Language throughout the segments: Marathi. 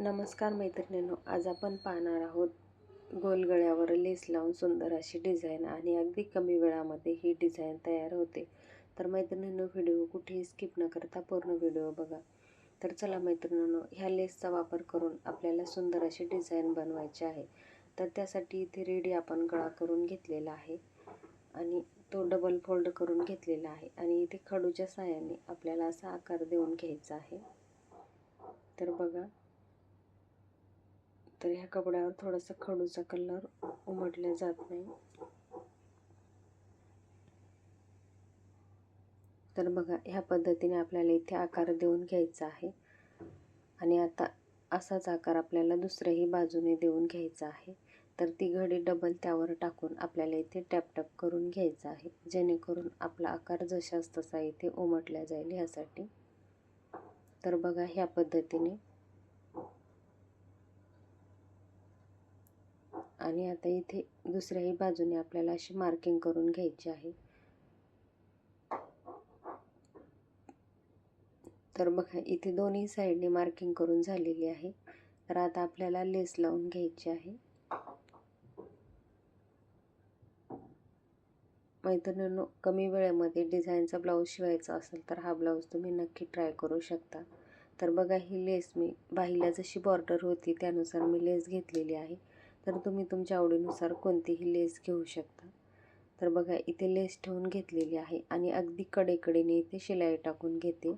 नमस्कार मैत्रिणींनो आज आपण पाहणार आहोत गोलगळ्यावर लेस लावून सुंदर अशी डिझाईन आणि अगदी कमी वेळामध्ये ही डिझाईन तयार होते. तर मैत्रिणींनो व्हिडिओ कुठेही स्किप न करता पूर्ण व्हिडिओ बघा. तर चला मैत्रिणींनो ह्या लेसचा वापर करून आपल्याला सुंदर अशी डिझाईन बनवायची आहे. तर त्यासाठी इथे रेडी आपण गळा करून घेतलेला आहे आणि तो डबल फोल्ड करून घेतलेला आहे आणि इथे खडूच्या साह्याने आपल्याला असा आकार देऊन घ्यायचा आहे. तर बघा तर ह्या कपड्यावर थोडासा खडूचा कलर उमटला जात नाही. तर बघा ह्या पद्धतीने आपल्याला इथे आकार देऊन घ्यायचा आहे. आणि आता असाच आकार आपल्याला दुसऱ्याही बाजूने देऊन घ्यायचा आहे. तर ती घडी डबल त्यावर टाकून आपल्याला इथे टॅपटॅप करून घ्यायचं आहे. जेणेकरून आपला आकार जशाच तसा इथे उमटला जाईल ह्यासाठी. तर बघा ह्या पद्धतीने आणि आता इथे दुसऱ्याही बाजूने आपल्याला अशी मार्किंग करून घ्यायची आहे. तर बघा इथे दोन्ही साईडने मार्किंग करून झालेली आहे. तर आता आपल्याला लेस लावून घ्यायची आहे. मैत्रिणींनो कमी वेळेमध्ये डिझाईनचा ब्लाऊज शिवायचा असेल तर हा ब्लाऊज तुम्ही नक्की ट्राय करू शकता. तर बघा ही लेस मी बाहीला जशी बॉर्डर होती त्यानुसार मी लेस घेतलेली आहे. तर तुम्ही तुमच्या आवडीनुसार कोणतीही लेस घेऊ शकता. तर बघा इथे लेस ठेवून घेतलेली आहे आणि अगदी कडेकडेने इथे शिलाई टाकून घेते.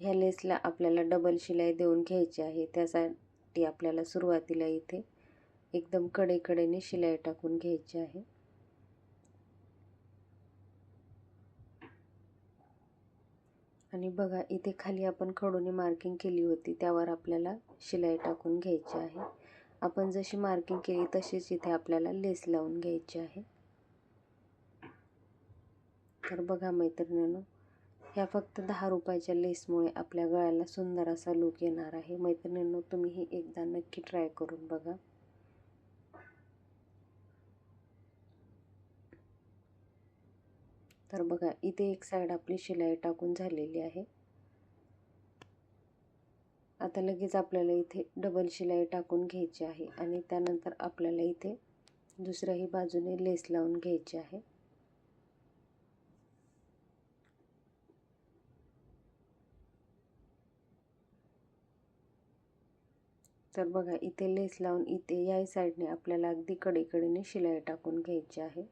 ह्या लेसला आपल्याला डबल शिलाई देऊन घ्यायची आहे. त्यासाठी आपल्याला सुरुवातीला इथे एकदम कडेकडेने शिलाई टाकून घ्यायची आहे. आणि बघा इथे खाली आपण खडूने मार्किंग केली होती. त्यावर आपल्याला शिलाई टाकून घ्यायची आहे. आपण जशी मार्किंग केली तशीच इथे आपल्याला लेस लावून घ्यायची आहे. तर बघा मैत्रिणींनो ह्या फक्त दहा रुपयाच्या लेसमुळे आपल्या गळ्याला सुंदर असा लुक येणार आहे. मैत्रिणींनो तुम्हीही एकदा नक्की ट्राय करून बघा. तर बघा इथे एक साईड आपली शिलाई टाकून झालेली आहे. आता लगेच आपल्याला इथे डबल शिलाई टाकून घ्यायची आहे आणि त्यानंतर आपल्याला इथे दुसऱ्याही बाजूने लेस लावून घ्यायची आहे. तर बघा इथे लेस लावून इथे याही साईडने आपल्याला अगदी कडेकडेने शिलाई टाकून घ्यायची आहे.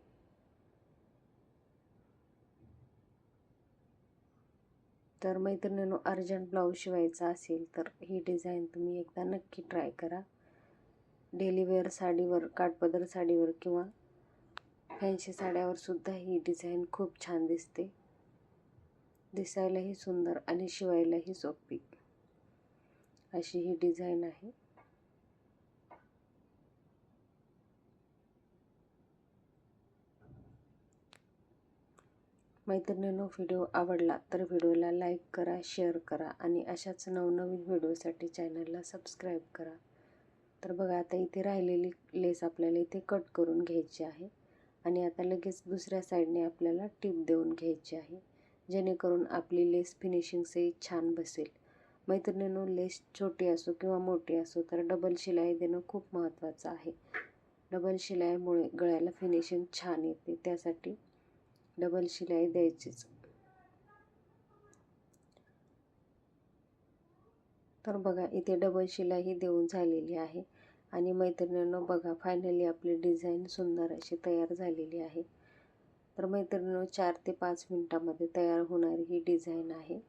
तर मैत्रिणींनो अर्जंट ब्लाऊज शिवायचा असेल तर ही डिझाईन तुम्ही एकदा नक्की ट्राय करा. डेली वेअर साडीवर काठपदर साडीवर किंवा फॅन्सी साड्यावर सुद्धा ही डिझाईन खूप छान दिसते. दिसायलाही सुंदर आणि शिवायलाही सोपी अशी ही डिझाईन आहे. मैत्रिणींनो व्हिडिओ आवडला तर व्हिडिओला लाईक करा शेअर करा आणि अशाच नवनवीन व्हिडिओसाठी चॅनलला सबस्क्राईब करा. तर बघा आता इथे राहिलेली लेस आपल्याला इथे कट करून घ्यायची आहे आणि आता लगेच दुसऱ्या साईडने आपल्याला टिप देऊन घ्यायची आहे जेणेकरून आपली लेस फिनिशिंगसही छान बसेल. मैत्रिणींनो लेस छोटी असो किंवा मोठी असो तर डबल शिलाई देणं खूप महत्त्वाचं आहे. डबल शिलाईमुळे गळ्याला फिनिशिंग छान येते त्यासाठी डबल शिलाई द्यायचीच. तर बघा इथे डबल शिलाई देऊन झालेली आहे. आणि मैत्रिणींनो बघा फायनली आपली डिझाईन सुंदर अशी तयार झालेली आहे. तर मैत्रिणींनो चार ते पाच मिनटामध्ये तयार होणारी ही डिझाईन आहे.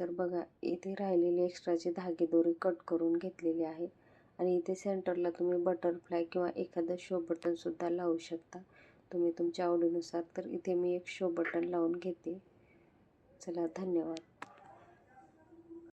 तर बघा इथे राहिलेले एक्स्ट्राचे धागे धागेदोरी कट करून घेतलेली आहे. आणि इथे सेंटरला तुम्ही बटरफ्लाय किंवा एखादं शो बटनसुद्धा लावू शकता. तुम्ही तुमच्या आवडीनुसार तर इथे मी एक शो बटन लावून घेते. चला धन्यवाद.